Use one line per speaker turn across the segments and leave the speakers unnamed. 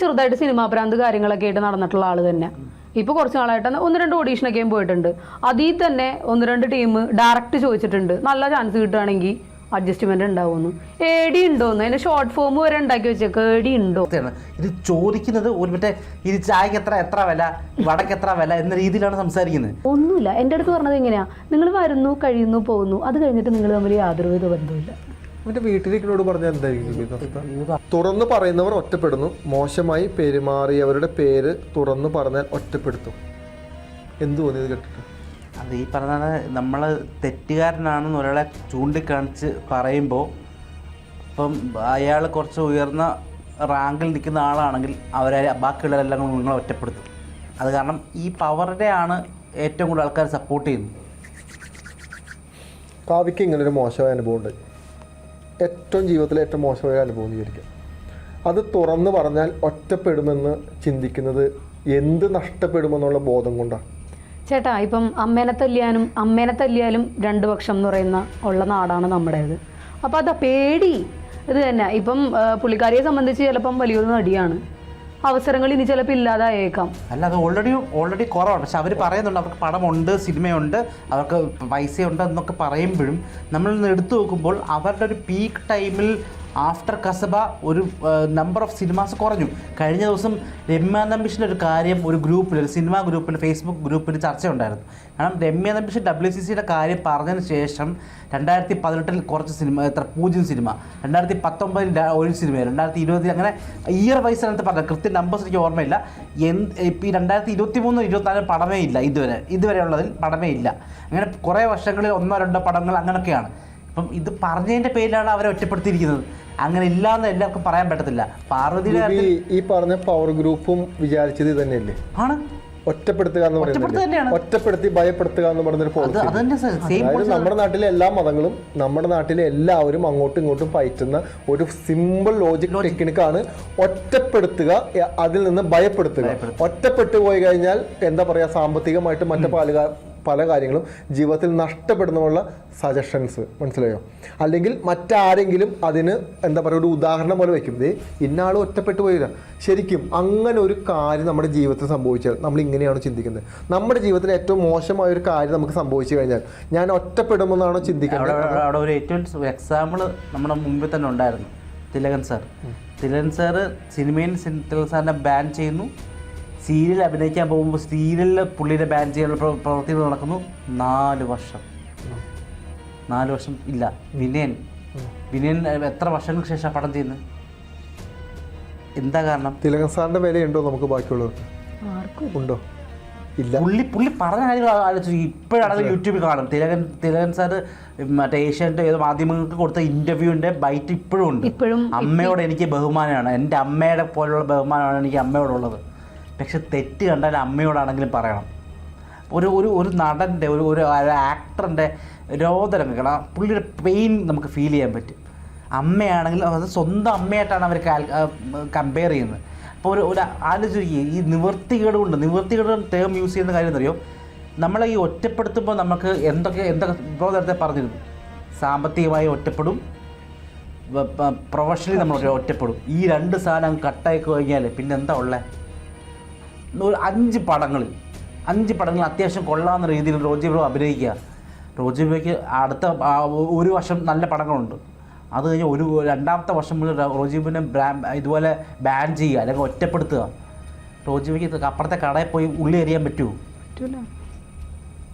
ചെറുതായിട്ട് സിനിമാ പ്രാന്ത് കാര്യങ്ങളൊക്കെ ആയിട്ട് നടന്നിട്ടുള്ള ആൾ തന്നെ. ഇപ്പൊ കുറച്ച് നാളായിട്ട് ഒന്ന് രണ്ട് ഓഡീഷനൊക്കെയും പോയിട്ടുണ്ട്. അതിൽ തന്നെ ഒന്ന് രണ്ട് ടീം ഡയറക്റ്റ് ചോദിച്ചിട്ടുണ്ട്. നല്ല ചാൻസ് കിട്ടുകയാണെങ്കിൽ അഡ്ജസ്റ്റ്മെന്റ് ഉണ്ടാവുമെന്ന്. ഏടി ഉണ്ടോന്ന് അതിന് ഷോർട്ട് ഫോം വരെ ഉണ്ടാക്കി വെച്ചേക്ക്. ഏടി ഉണ്ടോ.
ഇത് ചോദിക്കുന്നത് ഒരു മറ്റേ ഇത് ചായക്ക് എത്ര എത്ര വില വടക്ക് എത്ര വില എന്ന രീതിയിലാണ് സംസാരിക്കുന്നത്.
ഒന്നുമില്ല. എന്റെ അടുത്ത് പറഞ്ഞത് എങ്ങനെയാ നിങ്ങൾ വരുന്നു കഴിയുന്നു പോകുന്നു. അത് കഴിഞ്ഞിട്ട് നിങ്ങൾ തമ്മിൽ യാതൊരു വിധ
അവന്റെ വീട്ടിലേക്കിനോട് പറഞ്ഞാൽ എന്തായിരിക്കും തുറന്നു പറയുന്നവർ ഒറ്റപ്പെടുന്നു. മോശമായി പെരുമാറിയവരുടെ പേര് തുറന്നു പറഞ്ഞാൽ ഒറ്റപ്പെടുത്തും. എന്ത് തോന്നി ഇത് കേട്ടിട്ട്?
അത് ഈ പറഞ്ഞാണ് നമ്മൾ തെറ്റുകാരനാണെന്ന് ഒരാളെ ചൂണ്ടിക്കാണിച്ച് പറയുമ്പോൾ ഇപ്പം അയാൾ കുറച്ച് ഉയർന്ന റാങ്കിൽ നിൽക്കുന്ന ആളാണെങ്കിൽ അവരെ ബാക്കിയുള്ളവരെല്ലാം കൂടി നിങ്ങളെ ഒറ്റപ്പെടുത്തും. അത് കാരണം ഈ പവറിനെ ആണ് ഏറ്റവും കൂടുതൽ ആൾക്കാർ സപ്പോർട്ട് ചെയ്യുന്നത്.
കാവ്യക്ക് ഇങ്ങനൊരു മോശമായ അനുഭവം ഉണ്ട് ഏറ്റവും ജീവിതത്തിലെ ഏറ്റവും മോശമായ അനുഭവം എന്ന് അത് തുറന്നു പറഞ്ഞാൽ ഒറ്റപ്പെടുമെന്ന് ചിന്തിക്കുന്നത് എന്ത് നഷ്ടപ്പെടുമെന്നുള്ള ബോധം കൊണ്ടാണ്.
ചേട്ടാ ഇപ്പം അമ്മേനെ തല്ലിയാനും അമ്മേനെ തല്ലിയാലും രണ്ട് പക്ഷം എന്ന് പറയുന്ന ഉള്ള നാടാണ് നമ്മുടേത്. അപ്പം അത് പേടി. ഇത് തന്നെ. ഇപ്പം പുള്ളിക്കാരിയെ സംബന്ധിച്ച് ചിലപ്പം വലിയൊരു നടിയാണ്. അവസരങ്ങൾ ഇനി ചിലപ്പോൾ ഇല്ലാതായേക്കാം.
അല്ല അത് ഓൾറെഡി ഓൾറെഡി കുറവാണ്. പക്ഷെ അവർ പറയുന്നുണ്ട് അവർക്ക് പടമുണ്ട് സിനിമയുണ്ട് അവർക്ക് പൈസയുണ്ട് എന്നൊക്കെ പറയുമ്പോഴും നമ്മൾ എടുത്തു നോക്കുമ്പോൾ അവരുടെ ഒരു പീക്ക് ടൈമിൽ ആഫ്റ്റർ കസബ ഒരു നമ്പർ ഓഫ് സിനിമാസ് കുറഞ്ഞു. കഴിഞ്ഞ ദിവസം രമ്യ നമ്പിഷിന്റെ ഒരു കാര്യം ഒരു ഗ്രൂപ്പിൽ ഒരു സിനിമാ ഗ്രൂപ്പിൽ ഫേസ്ബുക്ക് ഗ്രൂപ്പിൽ ചർച്ചയുണ്ടായിരുന്നു. കാരണം രമ്യ നമ്പിഷൻ ഡബ്ല്യു സി സിയുടെ കാര്യം പറഞ്ഞതിന് ശേഷം രണ്ടായിരത്തി പതിനെട്ടിൽ കുറച്ച് സിനിമ എത്ര പൂജ്യം സിനിമ രണ്ടായിരത്തി പത്തൊമ്പതിൽ ഒരു സിനിമ രണ്ടായിരത്തി ഇരുപതിൽ അങ്ങനെ ഇയർ വൈസ് അതിനകത്ത് പറഞ്ഞത് കൃത്യം നമ്പേഴ്സ് എനിക്ക് ഓർമ്മയില്ല. എന്ത് ഇപ്പം ഈ രണ്ടായിരത്തി ഇരുപത്തി മൂന്ന് ഇരുപത്തിനാല് പടമേ ഇല്ല ഇതുവരെ. ഇതുവരെയുള്ളതിൽ പടമേ ഇല്ല. അങ്ങനെ കുറേ വർഷങ്ങളിൽ ഒന്നോ രണ്ടോ പടങ്ങൾ അങ്ങനെയൊക്കെയാണ് അപ്പം ഇത് പറഞ്ഞതിന്റെ പേരിലാണ് അവരെ ഒറ്റപ്പെടുത്തിയിരിക്കുന്നത്. അങ്ങനെ ഇല്ല എന്ന് എല്ലാവർക്കും പറയാൻ പറ്റത്തില്ല. പാർവതിയുടെ
ഈ പറഞ്ഞ പവർ ഗ്രൂപ്പും വിചാരിച്ചത് തന്നെയല്ലേ
ആണ്.
ഒറ്റപ്പെടുത്തുക എന്ന് പറയുന്നത്. ഒറ്റപ്പെടുത്തി ഭയപ്പെടുത്തുക എന്ന് പറയുന്നൊരു പോളിസി അതായത് നമ്മുടെ നാട്ടിലെ എല്ലാ മതങ്ങളും നമ്മുടെ നാട്ടിലെ എല്ലാവരും അങ്ങോട്ടും ഇങ്ങോട്ടും പയറ്റുന്ന ഒരു സിമ്പിൾ ലോജിക് ടെക്നിക്കാണ് ഒറ്റപ്പെടുത്തുക അതിൽ നിന്ന് ഭയപ്പെടുത്തുക. ഒറ്റപ്പെട്ടു പോയി കഴിഞ്ഞാൽ എന്താ പറയാ സാമ്പത്തികമായിട്ട് മറ്റു പല പല കാര്യങ്ങളും ജീവിതത്തിൽ നഷ്ടപ്പെടുന്നുള്ള സജഷൻസ് മനസ്സിലായോ? അല്ലെങ്കിൽ മറ്റാരെങ്കിലും അതിന് എന്താ പറയുക ഒരു ഉദാഹരണം പോലെ വയ്ക്കും ദേ ഇന്നാൾ ഒറ്റപ്പെട്ടു പോയില്ല. ശരിക്കും അങ്ങനെ ഒരു കാര്യം നമ്മുടെ ജീവിതത്തിൽ സംഭവിച്ചാൽ നമ്മൾ ഇങ്ങനെയാണ് ചിന്തിക്കുന്നത്. നമ്മുടെ ജീവിതത്തിൽ ഏറ്റവും മോശമായ ഒരു കാര്യം നമുക്ക് സംഭവിച്ചു കഴിഞ്ഞാൽ ഞാൻ ഒറ്റപ്പെടുമെന്നാണോ ചിന്തിക്കുന്നത്?
അവിടെ- ഒരു ഏറ്റവും എക്സാമ്പിൾ നമ്മുടെ മുമ്പിൽ തന്നെ ഉണ്ടായിരുന്നു. തിലകൻ സാർ. തിലകൻ സാറ് സിനിമയിൽ തിലകൻ സാറിനെ ബാൻ ചെയ്യുന്നു. സീരിയൽ അഭിനയിക്കാൻ പോകുമ്പോൾ സീരിയലിൽ പുള്ളിയുടെ ബാൻ ചെയ്യാനുള്ള പ്ര- പ്രവൃത്തികൾ നടക്കുന്നു. നാല് വർഷം. നാല് വർഷം ഇല്ല. വിനയൻ. വിനയൻ എത്ര വർഷങ്ങൾക്ക് ശേഷം പടം ചെയ്യുന്നത്? എന്താ കാരണം?
തിലകൻ സാറിന്റെ വിലയുണ്ടോ നമുക്ക് ബാക്കിയുള്ളവർക്ക്?
ആർക്കും
ഉണ്ടോ? ഇല്ല.
പുള്ളി പുള്ളി പറഞ്ഞ കാര്യങ്ങൾ ആലോചിച്ചു ഇപ്പോഴാണ് യൂട്യൂബിൽ കാണും തിലകൻ തിലകൻ സാർ മറ്റേ ഏഷ്യന്റെ ഏത് മാധ്യമങ്ങൾക്ക് കൊടുത്ത ഇന്റർവ്യൂവിന്റെ ബൈറ്റ് ഇപ്പോഴും ഉണ്ട്.
ഇപ്പോഴും
അമ്മയോട് എനിക്ക് ബഹുമാനമാണ്. എന്റെ അമ്മയുടെ പോലുള്ള ബഹുമാനമാണ് എനിക്ക് അമ്മയോടുള്ളത്. പക്ഷെ തെറ്റ് കണ്ടാൽ അമ്മയോടാണെങ്കിലും പറയണം. ഒരു ഒരു ഒരു നടന്റെ ഒരു ഒരു ആക്ടറിന്റെ രോദനങ്ങൾ ആ പുള്ളിയുടെ പെയിൻ നമുക്ക് ഫീൽ ചെയ്യാൻ പറ്റും. അമ്മയാണെങ്കിൽ അത് സ്വന്തം അമ്മയായിട്ടാണ് അവർ കമ്പയർ ചെയ്യുന്നത്. അപ്പോൾ ഒരു ഒരു ആലോചിക്കുക ഈ നിവൃത്തികേട് കൊണ്ട് നിവൃത്തികേട് ടേം യൂസ് ചെയ്യുന്ന കാര്യം എന്നറിയോ നമ്മളെ ഈ ഒറ്റപ്പെടുത്തുമ്പോൾ നമുക്ക് എന്തൊക്കെ എന്തൊക്കെ ഇപ്പോൾ നേരത്തെ പറഞ്ഞിരുന്നു. സാമ്പത്തികമായി ഒറ്റപ്പെടും പ്രൊഫഷണലി നമ്മൾ ഒറ്റപ്പെടും. ഈ രണ്ട് സാധനം കട്ടായി കഴിഞ്ഞാൽ പിന്നെ എന്താ ഉള്ളത് അഞ്ച് പടങ്ങളിൽ അഞ്ച് പടങ്ങൾ അത്യാവശ്യം കൊള്ളാവുന്ന രീതിയിൽ റോജി ബ്രോ അഭിനയിക്കുക. റോജി ബ്രോയ്ക്ക് അടുത്ത ഒരു വർഷം നല്ല പടങ്ങളുണ്ട്. അത് കഴിഞ്ഞ് ഒരു രണ്ടാമത്തെ വർഷം മുതൽ റോജി ബ്രോനെ ഇതുപോലെ ബാൻ ചെയ്യുക അല്ലെങ്കിൽ ഒറ്റപ്പെടുത്തുക. റോജി ബ്രോയ്ക്ക് അപ്പുറത്തെ കടയിൽ പോയി ഉള്ളി എറിയാൻ പറ്റുമോ
പറ്റൂല.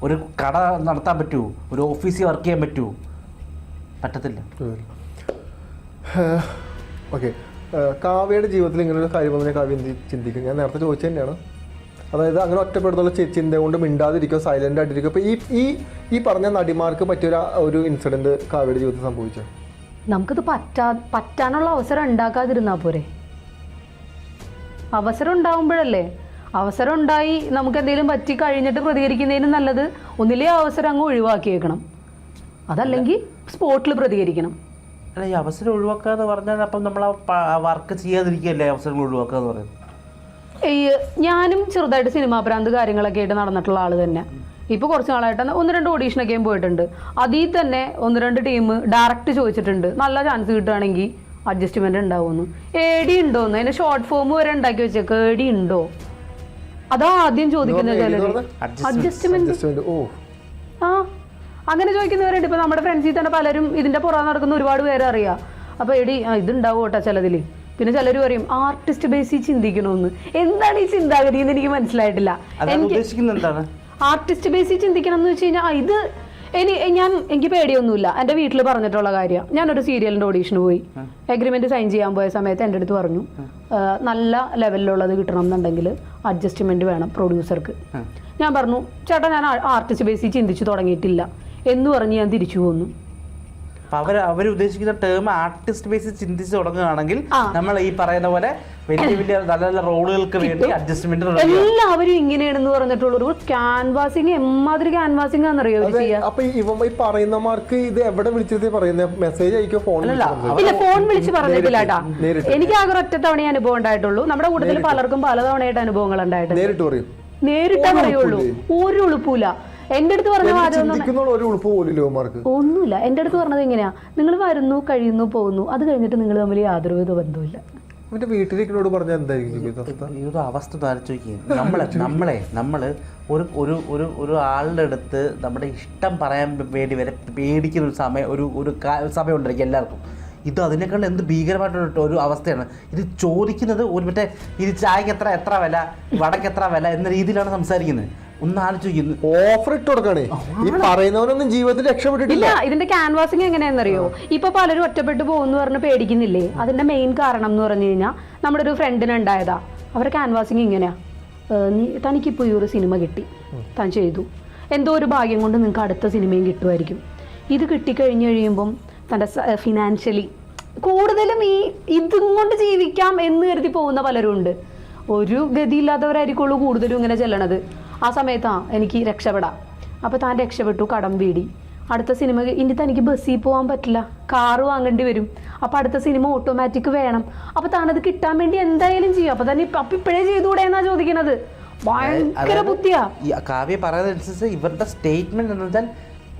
ഒരു കട നടത്താൻ പറ്റുമോ ഒരു ഓഫീസിൽ വർക്ക് ചെയ്യാൻ പറ്റുമോ പറ്റത്തില്ല.
ഓക്കെ. കാവ്യയുടെ ജീവിതത്തിൽ ഇങ്ങനെ ഒരു കാര്യം വന്നാൽ കാവ്യ ചിന്തിക്കും? ഞാൻ നേരത്തെ ചോദിച്ചു തന്നെയാണ്. അതായത് അങ്ങനെ ഒറ്റപ്പെടുന്നുള്ള ചി- ചിന്ത കൊണ്ട് മിണ്ടാതിരിക്കുക സൈലന്റ് ആയിട്ടിരിക്കുക അപ്പോൾ ഈ ഈ ഈ പറഞ്ഞ നടിമാർക്ക് പറ്റിയൊരു ഒരു ഇൻസിഡന്റ് കാവ്യയുടെ ജീവിതത്തിൽ സംഭവിച്ചു?
നമുക്കിത് പറ്റാ പറ്റാനുള്ള അവസരം ഉണ്ടാക്കാതിരുന്നാ പോരെ? അവസരം ഉണ്ടാവുമ്പോഴല്ലേ? അവസരം ഉണ്ടായി നമുക്ക് എന്തെങ്കിലും പറ്റി കഴിഞ്ഞിട്ട് പ്രതികരിക്കുന്നതിന് നല്ലത് ഒന്നിലേ അവസരം അങ്ങ് ഒഴിവാക്കിയേക്കണം. അതല്ലെങ്കിൽ സ്പോട്ടിൽ പ്രതികരിക്കണം.
അല്ല ഈ അവസരം ഒഴിവാക്കുക എന്ന് പറഞ്ഞാൽ അപ്പം നമ്മൾ ആ വർക്ക് ചെയ്യാതിരിക്കുകയല്ലേ അവസരങ്ങൾ ഒഴിവാക്കുക എന്ന് പറയുന്നത്?
ഈ ഞാനും ചെറുതായിട്ട് സിനിമാ പ്രാന്ത് കാര്യങ്ങളൊക്കെ ആയിട്ട് നടന്നിട്ടുള്ള ആൾ തന്നെ. ഇപ്പൊ കുറച്ച് നാളായിട്ട് ഒന്ന് രണ്ട് ഓഡീഷനൊക്കെയും പോയിട്ടുണ്ട്. അതിൽ തന്നെ ഒന്ന് രണ്ട് ടീം ഡയറക്റ്റ് ചോദിച്ചിട്ടുണ്ട്. നല്ല ചാൻസ് കിട്ടുകയാണെങ്കിൽ അഡ്ജസ്റ്റ്മെന്റ് ഉണ്ടാവുമെന്ന്. ഏടി ഉണ്ടോന്ന് അതിന്റെ ഷോർട്ട് ഫോം വരെ ഉണ്ടാക്കി വെച്ചേക്ക്. ഏടി ഉണ്ടോ? അതാ ആദ്യം ചോദിക്കുന്നത് ചിലര് അഡ്ജസ്റ്റ്മെന്റ് ആ അങ്ങനെ ചോദിക്കുന്നവരുണ്ട്. ഇപ്പൊ നമ്മുടെ ഫ്രണ്ട്സിൽ തന്നെ പലരും ഇതിന്റെ പുറകെ നടക്കുന്ന ഒരുപാട് പേരെ അറിയാം. അപ്പൊ എടി ഇത് ഇതുണ്ടാവും കേട്ടോ ചിലതിൽ. പിന്നെ ചിലർ പറയും ആർട്ടിസ്റ്റ് ബേസിൽ ചിന്തിക്കണമെന്ന് എന്താണ് ഈ ചിന്താഗതി എന്ന് എനിക്ക് മനസ്സിലായിട്ടില്ല.
എനിക്ക്
ആർട്ടിസ്റ്റ് ബേസിൽ ചിന്തിക്കണം എന്ന് വെച്ച് കഴിഞ്ഞാൽ ഇത് ഇനി ഞാൻ എനിക്ക് പേടിയൊന്നുമില്ല. എന്റെ വീട്ടിൽ പറഞ്ഞിട്ടുള്ള കാര്യം ഞാനൊരു സീരിയലിന്റെ ഓഡീഷന് പോയി. എഗ്രിമെന്റ് സൈൻ ചെയ്യാൻ പോയ സമയത്ത് എന്റെ അടുത്ത് പറഞ്ഞു നല്ല ലെവലിലുള്ളത് കിട്ടണം എന്നുണ്ടെങ്കിൽ അഡ്ജസ്റ്റ്മെന്റ് വേണം പ്രൊഡ്യൂസർക്ക് ഞാൻ പറഞ്ഞു ചേട്ടാ ഞാൻ ആർട്ടിസ്റ്റ് ബേസിൽ ചിന്തിച്ചു തുടങ്ങിയിട്ടില്ല. എന്ന് പറഞ്ഞ് ഞാൻ തിരിച്ചു പോന്നു.
അപ്പൊ അവർ അവർ ഉദ്ദേശിക്കുന്ന ടേം ആർട്ടിസ്റ്റ് ബേസിൽ ചിന്തിച്ച് തുടങ്ങുകയാണെങ്കിൽ നമ്മൾ ഈ പറയുന്ന പോലെ വലിയ വലിയ നല്ല നല്ല റോളുകൾക്ക് വേണ്ടി അഡ്ജസ്റ്റ്മെന്റ്
എല്ലാവരും ഇങ്ങനെയാണെന്ന് പറഞ്ഞിട്ടുള്ളൂ ഒരു ക്യാൻവാസിങ് എമ്മാതിരി ക്യാൻവാസിങ് ആണെന്നറിയോ
അപ്പൊ ഇവ ഈ പറയുന്നമാർക്ക് ഇത് എവിടെ വിളിച്ചിട്ട് പറയുന്ന? മെസ്സേജ് അയക്കോ ഫോൺ
ഇല്ല ഫോൺ വിളിച്ച് പറഞ്ഞിട്ടില്ല
നേരിട്ട്.
എനിക്ക് ആകെ ഒറ്റ തവണ അനുഭവം ഉണ്ടായിട്ടുള്ളൂ. നമ്മുടെ കൂട്ടത്തിൽ പലർക്കും പലതവണയായിട്ട് അനുഭവങ്ങൾ ഉണ്ടായിട്ടുണ്ട്.
നേരിട്ട് പറയും.
നേരിട്ടേ
ഒരു
പറയുള്ളൂ. ഒരു ഉളുപ്പില്ല. എന്റെ അടുത്ത് പറഞ്ഞ ഒന്നുമില്ല. എന്റെ അടുത്ത് പറഞ്ഞത് എങ്ങനെയാ നിങ്ങൾ വരുന്നു കഴിയുന്നു പോകുന്നു. അത് കഴിഞ്ഞിട്ട് നിങ്ങൾ തമ്മിൽ യാതൊരു വിധ
ബന്ധമില്ല വീട്ടിലേക്കിനോട് എന്തായിരിക്കും ഈ
ഒരു അവസ്ഥ നമ്മളെ നമ്മളെ നമ്മൾ ഒരു ഒരു ഒരു ഒരു ആളുടെ അടുത്ത് നമ്മുടെ ഇഷ്ടം പറയാൻ വേണ്ടി വരെ പേടിക്കുന്ന ഒരു സമയം ഒരു ഒരു സമയം ഉണ്ടായിരിക്കും എല്ലാവർക്കും. ഇത് അതിനേക്കാൾ എന്ത് ഭീകരമായിട്ടുള്ള ഒരു അവസ്ഥയാണ്. ഇത് ചോദിക്കുന്നത് ഒരു മറ്റേ ഇത് ചായക്ക് എത്ര എത്ര വില വടക്ക് എത്ര വില എന്ന രീതിയിലാണ് സംസാരിക്കുന്നത്. ഒന്ന് ആലോചിക്കുന്നു
ഓഫർ ഇട്ട് കൊടുക്കണേ. ഈ പറയുന്നവനൊന്നും ജീവിതത്തിൽ രക്ഷപ്പെട്ടിട്ടില്ല.
ഇതിന്റെ ക്യാൻവാസിങ് എങ്ങനെയാണെന്നറിയോ? ഇപ്പൊ പലരും ഒറ്റപ്പെട്ടു പോകുന്നു പറഞ്ഞ് പേടിക്കുന്നില്ലേ? അതിന്റെ മെയിൻ കാരണം എന്ന് പറഞ്ഞു കഴിഞ്ഞാൽ നമ്മുടെ ഒരു ഫ്രണ്ടിന് ഉണ്ടായതാ. അവരുടെ ക്യാൻവാസിങ് ഇങ്ങനെയാ തനിക്കിപ്പോ തനിക്കിപ്പോൾ ഈ ഒരു സിനിമ കിട്ടി. താൻ ചെയ്തു. എന്തോ ഒരു ഭാഗ്യം കൊണ്ട് നിങ്ങൾക്ക് അടുത്ത സിനിമയും കിട്ടുമായിരിക്കും. ഇത് കിട്ടിക്കഴിഞ്ഞ് കഴിയുമ്പം തന്റെ ഫിനാൻഷ്യലി കൂടുതലും ഈ ഇതും കൊണ്ട് ജീവിക്കാം എന്ന് കരുതി പോകുന്ന പലരും ഉണ്ട് ഒരു ഗതിയില്ലാത്തവരായിരിക്കുള്ളൂ കൂടുതലും ഇങ്ങനെ ചെല്ലണത്. ആ സമയത്താ എനിക്ക് രക്ഷപ്പെടാം. അപ്പോൾ താൻ രക്ഷപ്പെട്ടു കടം വീടി. അടുത്ത സിനിമ ഇനി തനിക്ക് ബസ്സിൽ പോകാൻ പറ്റില്ല. കാറ് വാങ്ങേണ്ടി വരും. അപ്പോൾ അടുത്ത സിനിമ ഓട്ടോമാറ്റിക് വേണം. അപ്പോൾ താനത് കിട്ടാൻ വേണ്ടി എന്തായാലും ചെയ്യും. അപ്പോൾ തന്നെ അപ്പം ഇപ്പോഴേ ചെയ്തുകൂടെ എന്നാ ചോദിക്കണത്? ഭയങ്കര ബുദ്ധിയാ.
കാവ്യ പറയുന്നതനുസരിച്ച് ഇവരുടെ സ്റ്റേറ്റ്മെന്റ് എന്ന് വെച്ചാൽ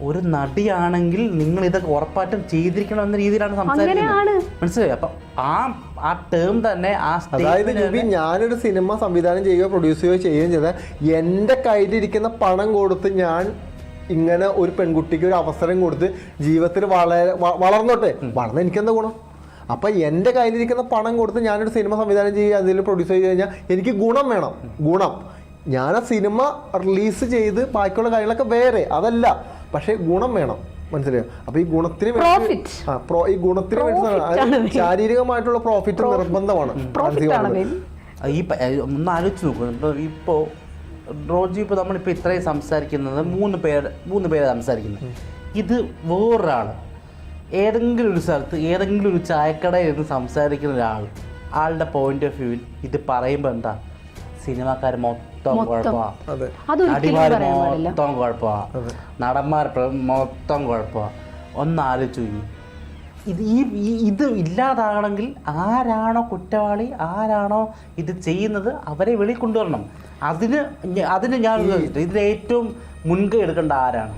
ഒരു നടിയാണെങ്കിൽ നിങ്ങൾ ഇതൊക്കെ ഉറപ്പായിട്ടും ചെയ്തിരിക്കണം എന്ന രീതിയിലാണ്. സംസാരിക്കുന്നത്. മനസ്സിലായി? അപ്പൊ ആ ആ ടേം തന്നെ ആ
അതായത് ഞാനൊരു സിനിമ സംവിധാനം ചെയ്യുകയോ പ്രൊഡ്യൂസ് ചെയ്യുകയോ ചെയ്യുകയും ചെയ്താൽ എന്റെ കയ്യിലിരിക്കുന്ന പണം കൊടുത്ത് ഞാൻ ഇങ്ങനെ ഒരു പെൺകുട്ടിക്ക് ഒരു അവസരം കൊടുത്ത് ജീവിതത്തിൽ വളരെ വളർന്നോട്ടെ. വളർന്ന എനിക്കെന്താ ഗുണം? അപ്പം എന്റെ കയ്യിലിരിക്കുന്ന പണം കൊടുത്ത് ഞാനൊരു സിനിമ സംവിധാനം ചെയ്യുക അതിൽ പ്രൊഡ്യൂസ് ചെയ്ത് കഴിഞ്ഞാൽ എനിക്ക് ഗുണം വേണം. ഗുണം. ഞാൻ ആ സിനിമ റിലീസ് ചെയ്ത് ബാക്കിയുള്ള കാര്യങ്ങളൊക്കെ വേറെ. അതല്ല. പക്ഷേ ഗുണം വേണം. മനസ്സിലായോ? അപ്പൊ ഈ ഗുണത്തിന് വേണ്ടി ആ, pro- ഈ ഗുണത്തിന് വേണ്ടി. ശാരീരികമായിട്ടുള്ള പ്രോഫിറ്റ് നിർബന്ധമാണ്.
ഈ ഒന്ന് ആലോചിച്ച് നോക്കൂ. ഇപ്പോൾ ഇപ്പോൾ റോജി ഇപ്പോൾ നമ്മളിപ്പോൾ ഇത്രയും സംസാരിക്കുന്നത് മൂന്ന് പേര് മൂന്ന് പേര് സംസാരിക്കുന്നത്. ഇത് വേറൊരാൾ ഏതെങ്കിലും ഒരു സ്ഥലത്ത് ഏതെങ്കിലും ഒരു ചായക്കടയിൽ ഇരുന്ന് സംസാരിക്കുന്ന ഒരാൾ ആളുടെ പോയിന്റ് ഓഫ് വ്യൂവിൽ ഇത് പറയുമ്പോൾ എന്താ? സിനിമാക്കാർ മൊത്തം
മൊത്തം.
കുഴപ്പമാണ് നടിമാർ മൊത്തം കുഴപ്പമാണ് നടന്മാർ മൊത്തം കുഴപ്പമാണ് ഒന്ന് ആലോചിച്ചു ഇത് ഈ ഇത് ഇല്ലാതാകണമെങ്കിൽ ആരാണോ കുറ്റവാളി ആരാണോ ഇത് ചെയ്യുന്നത് അവരെ വെളി കൊണ്ടുവരണം. അതിന് അതിന് ഞാൻ ഇതിൽ ഏറ്റവും മുൻകൈ എടുക്കേണ്ട ആരാണ്?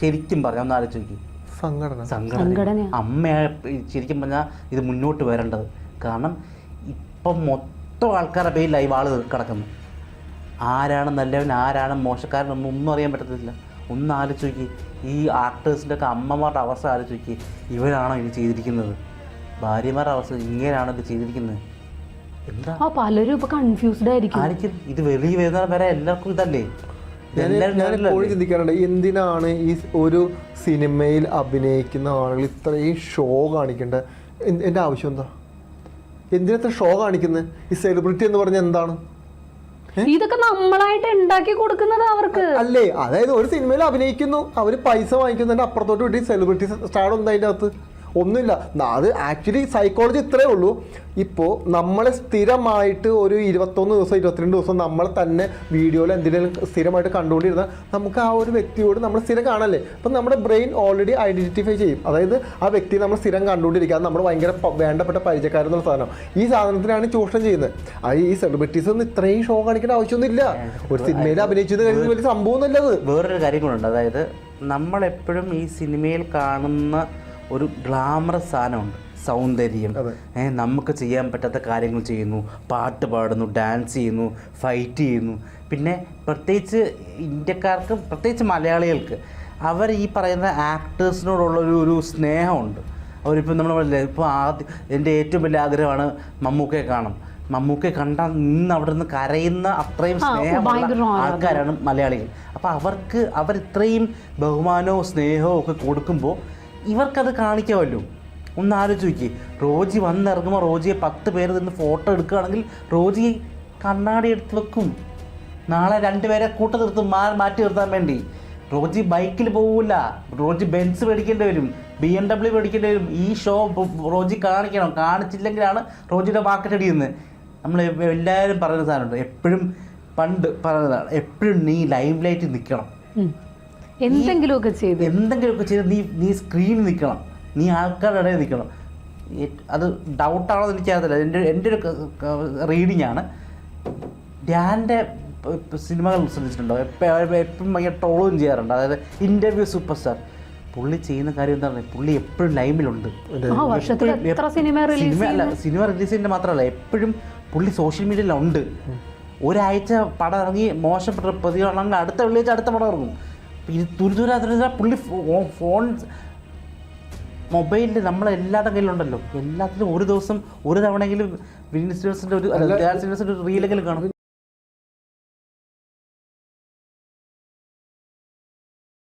ശരിക്കും പറഞ്ഞു ഒന്ന് ആലോചിച്ച് നോക്കി.
സംഘടന.
സംഘടന. അമ്മയെ ശരിക്കും പറഞ്ഞാൽ ഇത് മുന്നോട്ട് വരേണ്ടത്. കാരണം ഇപ്പം മൊത്തം ആൾക്കാരുടെ പേരിലായി വാൾ കിടക്കുന്നു. ആരാണ് നല്ലവൻ ആരാണ് മോശക്കാരൻ ഒന്നും ഒന്നും അറിയാൻ പറ്റത്തില്ല. ഒന്ന് ആലോചിച്ച് നോക്കി. ഈ ആക്ടേഴ്സിന്റെ ഒക്കെ അമ്മമാരുടെ അവസ്ഥ ആലോചിച്ച് നോക്കി. ഇവരാണോ ഇത് ചെയ്തിരിക്കുന്നത്? ഭാര്യമാരുടെ അവസ്ഥ ഇങ്ങനെയാണോ ഇത് ചെയ്തിരിക്കുന്നത്? എന്താ?
ആ പലരും ഇപ്പൊ കൺഫ്യൂസ്ഡ് ആയിരിക്കും.
ആയിരിക്കും ഇത് വെളിയിൽ വരുന്ന വരെ എല്ലാവർക്കും ഇതല്ലേ?
ഞാൻ ചിന്തിക്കാറുണ്ട് എന്തിനാണ് ഈ ഒരു സിനിമയിൽ അഭിനയിക്കുന്ന ആളുകൾ ഇത്രയും ഷോ കാണിക്കേണ്ടത്? എന്ത്- എന്റെ ആവശ്യം എന്താ? എന്തിനത്ര ഷോ കാണിക്കുന്നത് ഈ സെലിബ്രിറ്റി എന്ന് പറഞ്ഞ എന്താണ്?
ഇതൊക്കെ നമ്മളായിട്ട് ഉണ്ടാക്കി കൊടുക്കുന്നത് അവർക്ക്.
അല്ലേ? അതായത് ഒരു സിനിമയിൽ അഭിനയിക്കുന്നു അവർ പൈസ വാങ്ങിക്കുന്നുണ്ട് അപ്പുറത്തോട്ട് വിട്ട് സെലിബ്രിറ്റി സ്റ്റാർ ഉണ്ട് അതിന്റെ അകത്ത്. ഒന്നുമില്ല. അത് ആക്ച്വലി സൈക്കോളജി ഇത്രേ ഉള്ളൂ. ഇപ്പോൾ നമ്മൾ സ്ഥിരമായിട്ട് ഒരു ഇരുപത്തൊന്ന് ദിവസം ഇരുപത്തിരണ്ട് ദിവസം നമ്മൾ തന്നെ വീഡിയോയിൽ എന്തിനേലും സ്ഥിരമായിട്ട് കണ്ടുകൊണ്ടിരുന്നാൽ നമുക്ക് ആ ഒരു വ്യക്തിയോട് നമ്മൾ സ്ഥിരം കാണല്ലേ? അപ്പം നമ്മുടെ ബ്രെയിൻ ഓൾറെഡി ഐഡന്റിഫൈ ചെയ്യും. അതായത് ആ വ്യക്തി നമ്മൾ സ്ഥിരം കണ്ടുകൊണ്ടിരിക്കുക. അത് നമ്മൾ ഭയങ്കര വേണ്ടപ്പെട്ട പരിചയക്കാരെന്നുള്ള സാധനം. ഈ സാധനത്തിനാണ് ചൂഷണം ചെയ്യുന്നത് അത് ഈ സെലിബ്രിറ്റീസ് ഒന്നും ഇത്രയും ഷോ കാണിക്കേണ്ട ആവശ്യമൊന്നുമില്ല. ഒരു സിനിമയിൽ അഭിനയിച്ചത് കഴിഞ്ഞ വലിയ സംഭവം അത്.
വേറൊരു കാര്യം കൂടെ അതായത് നമ്മളെപ്പോഴും ഈ സിനിമയിൽ കാണുന്ന ഒരു ഗ്ലാമറസ് സാധനമുണ്ട്. സൗന്ദര്യം. ഏഹ് നമുക്ക് ചെയ്യാൻ പറ്റാത്ത കാര്യങ്ങൾ ചെയ്യുന്നു. പാട്ട് പാടുന്നു ഡാൻസ് ചെയ്യുന്നു ഫൈറ്റ് ചെയ്യുന്നു. പിന്നെ പ്രത്യേകിച്ച് ഇന്ത്യക്കാർക്ക് പ്രത്യേകിച്ച് മലയാളികൾക്ക് അവർ ഈ പറയുന്ന ആക്ടേഴ്സിനോടുള്ള ഒരു ഒരു സ്നേഹമുണ്ട്. അവരിപ്പോൾ നമ്മൾ പറഞ്ഞില്ലേ ഇപ്പോൾ ആദ്യം എന്റെ ഏറ്റവും വലിയ ആഗ്രഹമാണ് മമ്മൂക്കയെ കാണും മമ്മൂക്കയെ കണ്ടാൽ നിന്ന് അവിടെ നിന്ന് കരയുന്ന അത്രയും സ്നേഹമുള്ള ആൾക്കാരാണ് മലയാളികൾ. അപ്പോൾ അവർക്ക് അവർ ഇത്രയും ബഹുമാനവും സ്നേഹവും ഒക്കെ കൊടുക്കുമ്പോൾ ഇവർക്കത് കാണിക്കാമല്ലോ. ഒന്ന് ആലോചിച്ച് നോക്കി റോജി വന്നിറങ്ങുമ്പോൾ റോജിയെ പത്ത് പേര് നിന്ന് ഫോട്ടോ എടുക്കുകയാണെങ്കിൽ റോജി കണ്ണാടി എടുത്ത് വെക്കും. നാളെ രണ്ടുപേരെ കൂട്ട നിർത്തും മാ മാറ്റി നിർത്താൻ വേണ്ടി. റോജി ബൈക്കിൽ പോവില്ല റോജി ബെൻസ് മേടിക്കേണ്ടി വരും ബി എം ഡബ്ല്യു മേടിക്കേണ്ടി വരും. ഈ ഷോ റോജി കാണിക്കണം. കാണിച്ചില്ലെങ്കിലാണ് റോജിയുടെ മാർക്കറ്റ് അടിയുന്നത് നമ്മൾ എല്ലാവരും പറയുന്ന സാധനമുണ്ട്. എപ്പോഴും പണ്ട് പറയുന്നതാണ്. എപ്പോഴും നീ ലൈം ലൈറ്റ് നിൽക്കണം.
എന്തെങ്കിലുമൊക്കെ ചെയ്ത്.
എന്തെങ്കിലുമൊക്കെ ചെയ്ത് നീ നീ സ്ക്രീനിൽ നിൽക്കണം നീ ആൾക്കാരുടെ ഇടയിൽ നിൽക്കണം അത് ഡൗട്ടാണോ എന്ന് എനിക്കറിയത്തില്ല. എന്റെ എന്റെ ഒരു റീഡിംഗ് ആണ്. ഡാന്റെ സിനിമകൾ ശ്രദ്ധിച്ചിട്ടുണ്ടോ? എപ്പോഴും എപ്പോഴും ഭയങ്കര ട്രോളും ചെയ്യാറുണ്ട്. അതായത് ഇന്റർവ്യൂ സൂപ്പർ സ്റ്റാർ പുള്ളി ചെയ്യുന്ന കാര്യം എന്താണ് പുള്ളി എപ്പോഴും ലൈമിലുണ്ട്.
ആ വർഷത്തിൽ എത്ര സിനിമ റിലീസ്
സിനിമ അല്ല സിനിമ റിലീസ് ചെയ്യുന്നത് മാത്രമല്ല എപ്പോഴും പുള്ളി സോഷ്യൽ മീഡിയയിലുണ്ട് ഒരാഴ്ച പടം ഇറങ്ങി മോശപ്പെട്ട പ്രതികളാണെങ്കിൽ അടുത്ത വെള്ളിയാഴ്ച അടുത്ത പടം ഇറങ്ങും. ഇത് തുരുതുര തുരുതുര പുള്ളി ഫോ- ഫോൺ മൊബൈലിൽ നമ്മളെല്ലാരുടെ കയ്യിലുണ്ടല്ലോ. എല്ലാത്തിലും ഒരു ദിവസം ഒരു വിനീത് ശ്രീനിവാസന്റെ ഒരു റീലെങ്കിലും കാണും.